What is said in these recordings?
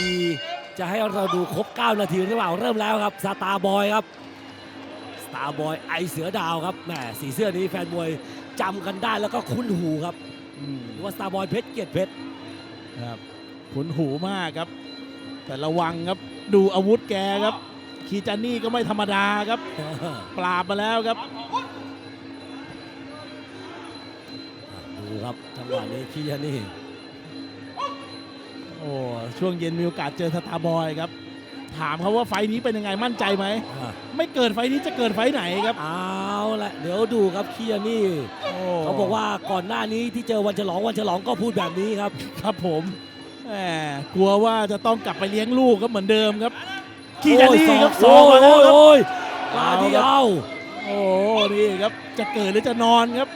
ดีๆ จะให้เราดูครบ 9 นาทีหรือเปล่าเริ่มแล้วครับสตาร์บอยครับสตาร์บอยไอเสือดาวครับแหมสีเสื้อนี้แฟนมวยจำกันได้แล้วก็คุ้นหูครับอืมหรือว่าสตาร์บอยเพชรเกียรติเพชรครับขุนหูมากครับ แต่ระวังครับดูอาวุธแกครับ คีจานี่ก็ไม่ธรรมดาครับ ปราบมาแล้วครับดูครับจังหวะนี้คียานี่ โอ้ช่วงเย็นมีโอกาสเจอสตาร์บอยครับ ถามเขาว่าไฟล์นี้เป็นยังไงมั่นใจไหมอะไม่เกิดไฟล์นี้จะเกิดไฟล์ไหนครับ เอาละเดี๋ยวดูครับคียานี่โอ้เขาบอกว่าก่อนหน้านี้ที่เจอวันฉลองวันฉลองก็พูดแบบนี้ครับ ครับผมแหมกลัวว่าจะต้องกลับไปเลี้ยงลูกครับเหมือนเดิมครับคีจานี่ครับสโอ้องยมาแล้วครับโอ้ยมาเอาเดีครัยบวโอ้นี่ครับจะเกิดหรือจะนอนครับ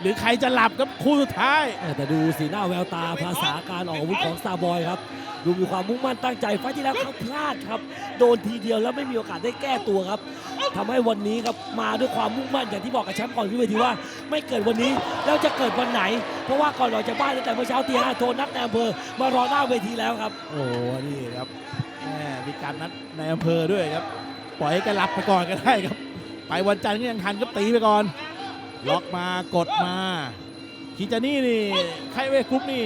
หรือใครจะหลับครับคู่สุดท้าย แต่ดูสีหน้าแววตาภาษาการออกอาวุธของสตาร์บอยครับ ดูมีความมุ่งมั่นตั้งใจไฟล์ที่แล้วเขาพลาดครับ โดนทีเดียวแล้วไม่มีโอกาสได้แก้ตัวครับทำให้วันนี้ครับมาด้วยความมุ่งมั่นอย่างที่บอกกับแชมป์ก่อนขึ้นเวทีว่า ไม่เกิดวันนี้แล้วจะเกิดวันไหน เพราะว่าก่อนออกจากบ้านตั้งแต่เมื่อเช้าตีห้าโทรนัดในอำเภอมารอหน้าเวทีแล้วครับ โอ้นี่ครับแหมมีการนัดในอำเภอด้วยครับ ปล่อยให้แกหลับไปก่อนก็ได้ครับ ไปวันจันทร์ก็ยังทันก็ตีไปก่อน ล็อกมากดมาคิจานี่นี่ไคเวกรุ๊ปนี่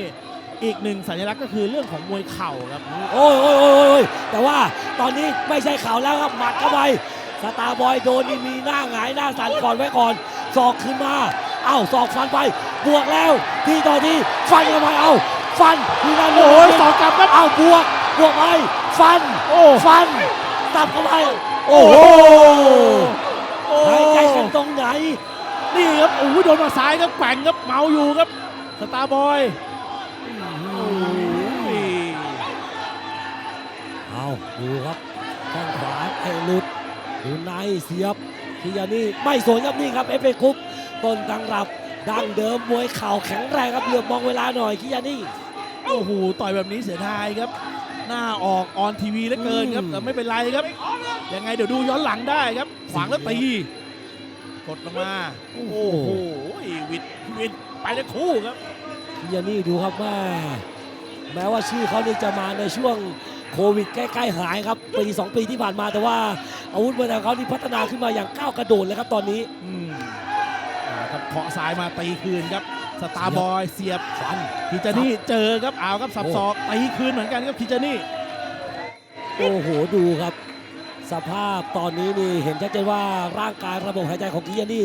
อีกหนึ่งสัญลักษณ์ก็คือเรื่องของมวยเข่าครับโอ้ยโอ้ยโอ้ยโอ้ยแต่ว่าตอนนี้ไม่ใช่เข่าแล้วครับหมัดเข้าไปสตาร์บอยโดนนี่มีหน้าหงายหน้าสั่นก่อนไว้ก่อนศอกขึ้นมาเอ้าศอกฟันไปบวกแล้วทีต่อทีฟันเข้าไปเอ้าฟันทีนันโอ้ยสองกลับครับเอ้าบวกบวกไปฟันโอ้ฟันตับเข้าไปโอ้โหหายใจกันตรงไหน นี่ครับโอ้โหโดนมาซ้ายครับแกว่งครับเมาอยู่ครับสตาร์บอยโอ้ยเอาดูครับแข้งขวาเตะหลุดดูในเสียบทียานี่ไม่สนครับนี่ครับเอฟเอคุปต้นตังรับดังเดิมมวยเข่าแข็งแรงครับเหลือบมองเวลาหน่อยคิยานี่โอ้โหต่อยแบบนี้เสียดายครับ หน้าออกออนทีวีเหลือเกินครับอืมแต่ไม่เป็นไรครับยังไงเดี๋ยวดูย้อนหลังได้ครับขวางแล้วตีก ดลงมา โอ้โหวิดวิดไปทั้งคู่ครับคิยานี่ดูครับว่าแม้ว่าชื่อเขานี่จะมาในช่วงโควิดใกล้ๆหายครับปีสองปีที่ผ่านมาแต่ว่า อาวุธมวยของเขานี่พัฒนาขึ้นมาอย่างก้าวกระโดดเลยครับตอนนี้อืมอ่าครับเคาะซ้ายมาตีคืนครับสตาร์บอยเสียบฟันคิจานี่เจอครับเอาครับสับโอ้ศอกตีคืนเหมือนกันครับคิจานี่โอ้โหดูครับ สภาพตอนนี้นี่เห็นชัดเจนว่าร่างกายระบบหายใจของกิยานี่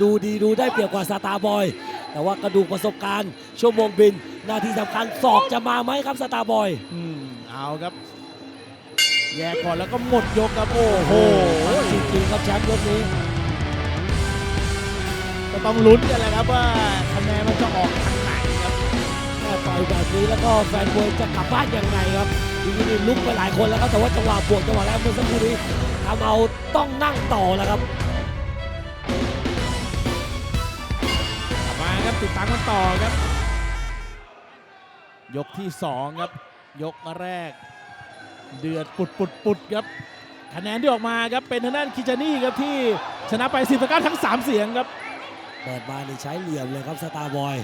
ดูดีดูได้เปรียบกว่าสตาร์บอย แต่ว่ากระดูกประสบการณ์ ชั่วโมงบินหนาทีสำคัญศอกจะมาไหมครับสตาร์บอยอืมเอาครับ แย่ก่อนแล้วก็หมดยกครับโอ้โหมันจริงๆครับแชมป์ยกนี้ก็ต้องลุ้นกันแหละครับว่าคะแนนมันจะออกทางไหนครับแค่ต่อยแบบนี้แล้วก็แฟนมวยจะกลับบ้านยังไงครับ ทีนี้นี่ลุกไปหลายคนแล้วครับแต่ว่าจังหวะบวกจังหวะแรกเมื่อสักครู่นี้ทำเอาต้องนั่งต่อแล้วครับมาครับติดตามกันต่อครับ ยกที่สองครับ ยกแรก เดือดปุดปุดปุดครับคะแนนที่ออกมาครับเป็นทางด้านคิจานี่ครับที่ชนะไป10ต่อ9ทั้ง 3 เสียงครับเปิดมานี่ใช้เหลี่ยมเลยครับสตาร์บอย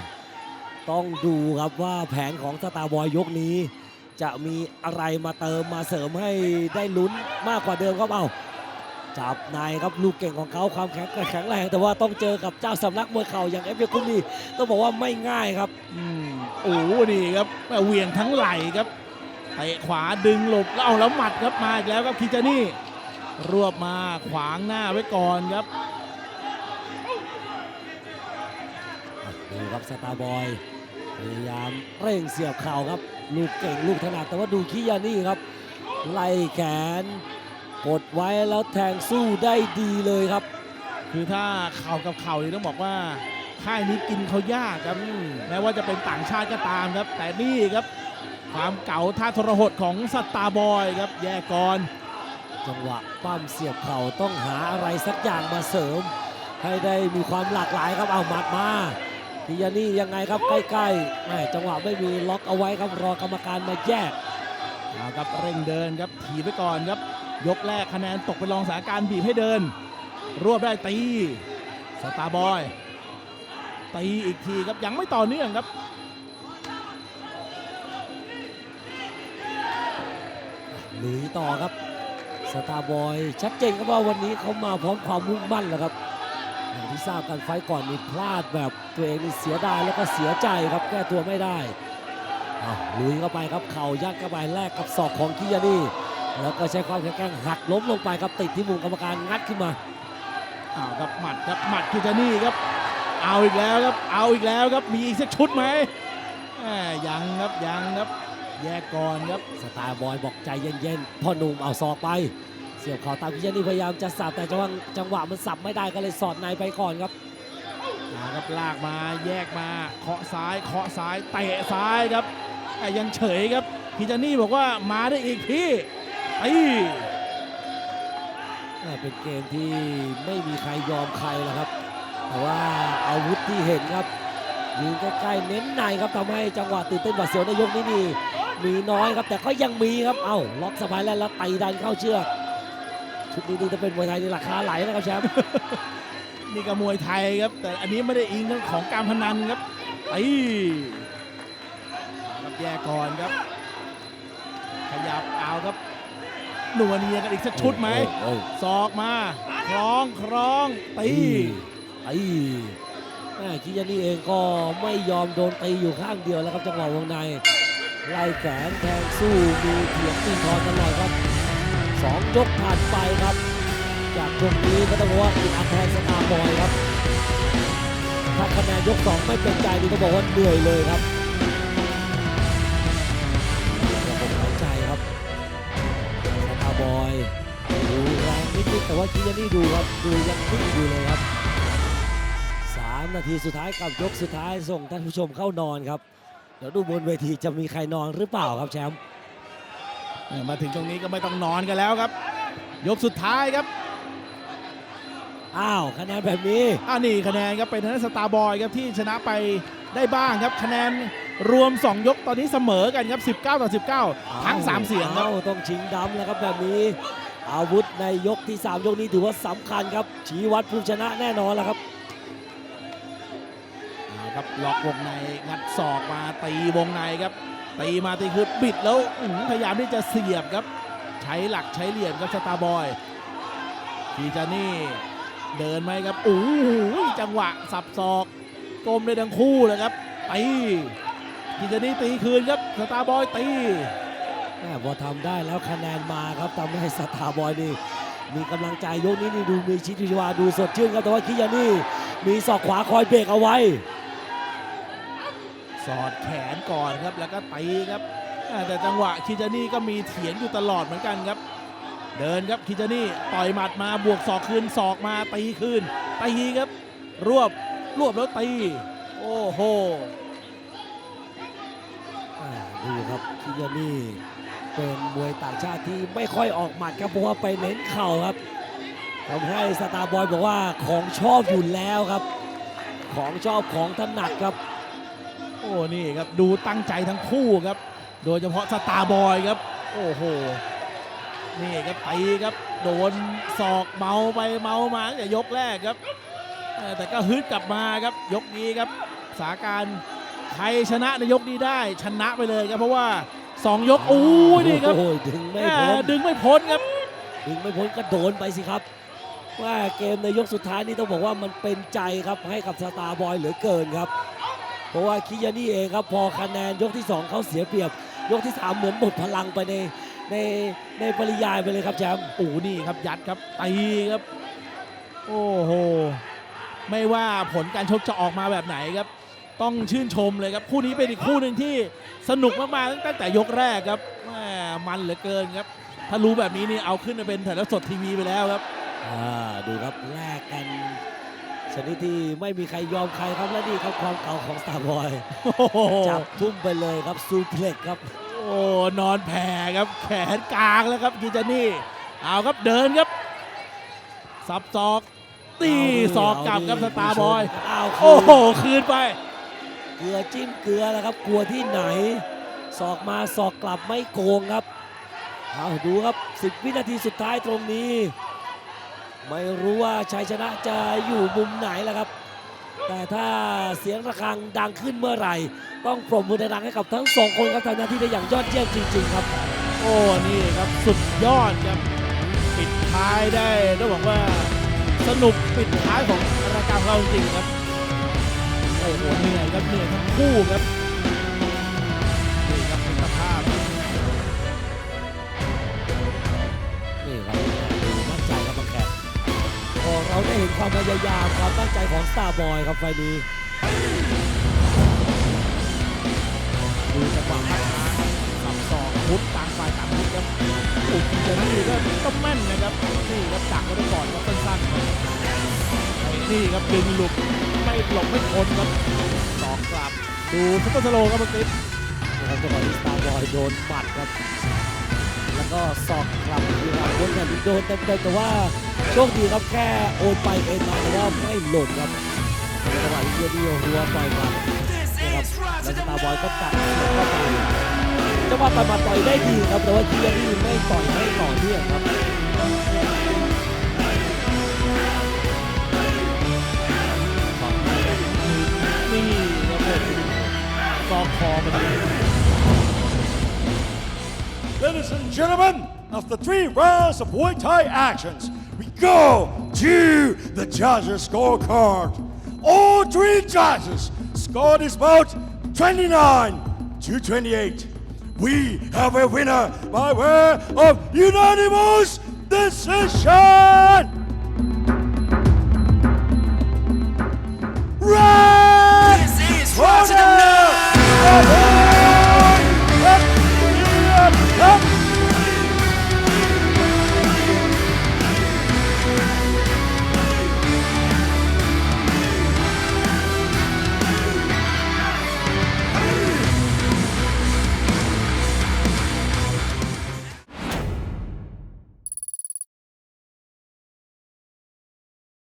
ต้องดูครับว่าแผนของสตาร์บอยยกนี้ จะมีอะไรมาเติมมาเสริมให้ได้ลุ้นมากกว่าเดิมครับเอาจับในครับลูกเก่งของเขาความแข็งแกร่งแข็งแรงแต่ว่าต้องเจอกับเจ้าสำนักมวยเข่าอย่างเอฟเอคุมนี่ต้องบอกว่าไม่ง่ายครับอืมโอ้โหนี่ครับแม่เหวียงทั้งไหล่ครับเตะขวาดึงหลบแล้วเอาแล้วหมัดครับมาอีกแล้วครับคิจานี่รวบมาขวางหน้าไว้ก่อนครับดูครับสตาร์บอยพยายามเร่งเสียบเข่าครับ ลูกเก่งลูกถนัดแต่ว่าดูคิยานี่ครับ ไล่แขนกดไว้แล้วแทงสู้ได้ดีเลยครับ คือถ้าเข่ากับเข่านี่ต้องบอกว่าค่ายนี้กินเขายากครับแม้ว่าจะเป็นต่างชาติก็ตามครับ แต่นี่ครับ ความเก่าท่าทรหดของสตาร์บอยครับ แย่ก่อนจังหวะปั้มเสียบเข่าต้องหาอะไรสักอย่างมาเสริม ให้ได้มีความหลากหลายครับเอาหมัดมา พิยานี่ยังไงครับใกล้ๆแม่จังหวะไม่มีล็อกเอาไว้ครับรอกรรมการมาแยกเอาครับเร่งเดินครับถีบไปก่อนครับ ยกแรกคะแนนตกเป็นรองสถานการณ์บีบให้เดิน รวบได้ตีสตาร์บอยตีอีกทีครับยังไม่ต่อเนื่องครับลุยต่อครับสตาร์บอยชัดเจนครับว่าวันนี้เขามาพร้อมความมุ่งมั่นแล้วครับอย่าง ที่ทราบกันไฟต์ก่อนนี่พลาดแบบตัวเองนี่เสียดายแล้วก็เสียใจครับแก้ตัวไม่ได้เอาลุยเข้าไปครับเข่ายัดเข้าไปแลกกับศอกของคิยานี่แล้วก็ใช้ความแข็งแกร่งหักล้มลงไปครับติดที่มุมกรรมการงัดขึ้นมาอ้าวครับหมัดครับหมัดคิจานี่ครับ เอาอีกแล้วครับเอาอีกแล้วครับมีอีกสักชุดไหมแหมยังครับยังครับแยกก่อนครับสตาร์บอยบอกใจเย็นๆพ่อหนุ่มเอาศอกไป เสียบเข่าตามคิยานี่พยายามจะสับแต่จังหวะจังหวะมันสับไม่ได้ก็เลยสอดในไปก่อนครับมาครับลากมาแยกมาเคาะซ้ายเคาะซ้ายเตะซ้ายครับแต่ยังเฉยครับคิจานี่บอกว่ามาได้อีกพี่ไอ้แม่เป็นเกมที่ไม่มีใครยอมใครแล้วครับ แต่ว่าอาวุธที่เห็นครับยืนใกล้ๆเน้นในครับทำให้จังหวะตื่นเต้นหวาดเสียวในยกนี้นี่มีน้อยครับแต่ก็ยังมีครับ เอ้าล็อกสะพายแล้วแล้วตีดันเข้าเชือก ชุดนี้นี่จะเป็นมวยไทยในราคาไหลนะครับแชมป์ นี่ก็มวยไทยครับ แต่อันนี้ไม่ได้อิงเรื่องของการพนันครับไอ้ครับแยกก่อนครับ ขยับเอาครับหนัวเนียกันอีกสักชุดไหมโอ้โศอกมาคล้องคล้องตีไอ้แม่คิยานี่เองก็ไม่ยอมโดนตีอยู่ข้างเดียวแล้วครับจังหวะวงในไล่แขนแทงสู้มีเถียงตีทอนตลอดครับ สองยกผ่านไปครับ จากตรงนี้ก็ต้องบอกว่าอีอันแทนสตาร์บอยครับถ้าคะแนนยกสองไม่เป็นใจนี่ต้องบอกว่าเหนื่อยเลยครับระบบหายใจครับสตาร์บอยดูแรงนิดๆแต่ว่าคิยานี่ดูครับดูยังนิ่งอยู่เลยครับสามนาทีสุดท้ายกับยกสุดท้ายส่งท่านผู้ชมเข้านอนครับเดี๋ยวดูบนเวทีจะมีใครนอนหรือเปล่าครับแชมป์ มาถึงตรงนี้ก็ไม่ต้องนอนกันแล้วครับ ยกสุดท้ายครับ อ้าวคะแนนแบบนี้อ่านี่คะแนนครับเป็นทางด้านสตาร์บอยครับที่ชนะไปได้บ้างครับคะแนนรวม 2 ยกตอนนี้เสมอกันครับ 19 ต่อ 19 ทั้ง 3 เสียงครับอ้าวต้องชิงดำแล้วครับแบบนี้ อาวุธในยกที่ 3 ยกนี้ถือว่าสำคัญครับชี้วัดผู้ชนะแน่นอนแล้วครับเอาครับล็อกวงในงัดศอกมาตีวงในครับ ตีมาตีคือบิดแล้วพยายามที่จะเสียบครับ ใช้หลักใช้เหลี่ยมครับสตาร์บอยคีจานี่เดินไหมครับโอ้โหจังหวะสับศอกกลมได้ทั้งคู่เลยครับตีคีจานี่ตีคืนครับสตาร์บอยตีพอทำได้แล้วคะแนนมาครับทำให้สตาร์บอยนี่มีกำลังใจยกนี้นี่ดูมีชีวิตชีวาดูสดชื่นครับแต่ว่าคิยานี่มีศอกขวาคอยเบรกเอาไว้ สอดแขนก่อนครับแล้วก็ตีครับแต่จังหวะคิจานี่ก็มีเถียงอยู่ตลอดเหมือนกันครับ เดินครับคิจานี่ต่อยหมัดมาบวกศอกคืนศอกมาตีคืนตีครับ รวบรวบแล้วตีโอ้โหอ่าดูครับคิยานี่เป็นมวยต่างชาติที่ไม่ค่อยออกหมัดครับเพราะว่าไปเน้นเข่าครับทำให้สตาร์บอยบอกว่าของชอบอยู่แล้วครับ ของชอบของถนัดครับ โอ้นี่ครับดูตั้งใจทั้งคู่ครับ โดยเฉพาะสตาร์บอยครับ โอ้โหนี่ครับตีครับโดนศอกเมาไปเมามาตั้งแต่ยกแรกครับเอ่อแต่ก็ฮึดกลับมาครับ ยกนี้ครับสถาการณ์ใครชนะในยกนี้ได้ชนะไปเลยครับเพราะว่าสองยกโอ้ยนี่ครับโอ้ยดึงไม่แหพ้ม่นดึงไม่พ้นครับ ดึงไม่พ้นก็โดนไปสิครับ ว่าเกมในยกสุดท้ายนี่ต้องบอกว่ามันเป็นใจครับให้กับสตาร์บอยเหลือเกินครับ เพราะว่าคิยานี่เองครับพอคะแนนยกที่ 2เขาเสียเปรียบ ยกที่ 3 เหมือนหมดพลังไปในในในปริยายไปเลยครับแชมป์โอ้นี่ครับยัดครับตีครับ โอ้โหไม่ว่าผลการชกจะออกมาแบบไหนครับ ต้องชื่นชมเลยครับคู่นี้เป็นอีกคู่หนึ่งที่สนุกมากๆตั้งแต่ยกแรกครับแหม่มันเหลือเกินครับ ถ้ารู้แบบนี้นี่เอาขึ้นมาเป็นถ่ายทอดสดทีวีไปแล้วครับ อ่าดูครับแลกกัน ชนิดที่ไม่มีใครยอมใครครับและนี่ครับความเก่าของสตาร์บอยโอ้โหจับทุ่มไปเลยครับซูเพล็กครับ โอ้นอนแผ่ครับแขนกลางแล้วครับกิจานี่เอาครับเดินครับสับศอกตีศอกกลับครับสตาร์บอยอ้าวโอ้โหคืนคืนไป เกลือจิ้มเกลือแล้วครับกลัวที่ไหนศอกมาศอกกลับไม่โกงครับเอาดูครับ 10 วินาทีสุดท้ายตรงนี้ ไม่รู้ว่าชัยชนะจะอยู่มุมไหนแล้วครับ แต่ถ้าเสียงระฆังดังขึ้นเมื่อไหร่ ต้องปรบมือดังให้กับทั้งสองคนครับทำหน้าที่ได้อย่างยอดเยี่ยมจริง ๆ ครับ โอ้นี่ครับสุดยอดครับปิดท้ายได้ต้องบอกว่าสนุกปิดท้ายของรายการเราจริงครับโอ้โหเหนื่อยครับเหนื่อยทั้งคู่ครับ ความพยายามความตั้งใจของสตาร์บอยครับไฟนี้ดูจังหวะมาสับสองมุดต่างฝ่ายต่างมุดครับอุกจะนี่ก็ก็แม่นนะครับนี่ครับดักไว้ได้ก่อนครับสั้นๆนี่ครับดึงหลุดไม่หลบไม่พ้นครับสองกลับ ดูซุปเปอร์สโลครับเมื่อกี้นะครับจังหวะนี้สตาร์บอยโดนหมัดครับ แล้วก็สอกกลับทีหลังบนกันโดนเต็มๆแต่ว่า โชคดีครับแค่โอนไปเอ็นมาแต่ว่าไม่หล่นครับจังหวะนี้เดียวรัวปล่อยมัดนะครับแล้วสตาร์บอยก็ตัดเข้าไปจังหวะต่อยมัดต่อยได้ดีครับแต่ว่าเทียรี่ไม่ต่อยให้ต่อเนื่องครับนี่ครับผมซอกคอมันเลย Ladies and gentlemen, after three rounds of Muay Thai actions, go to the judges' scorecard. All three judges scored this bout 29 to 28. We have a winner by way of unanimous decision. Round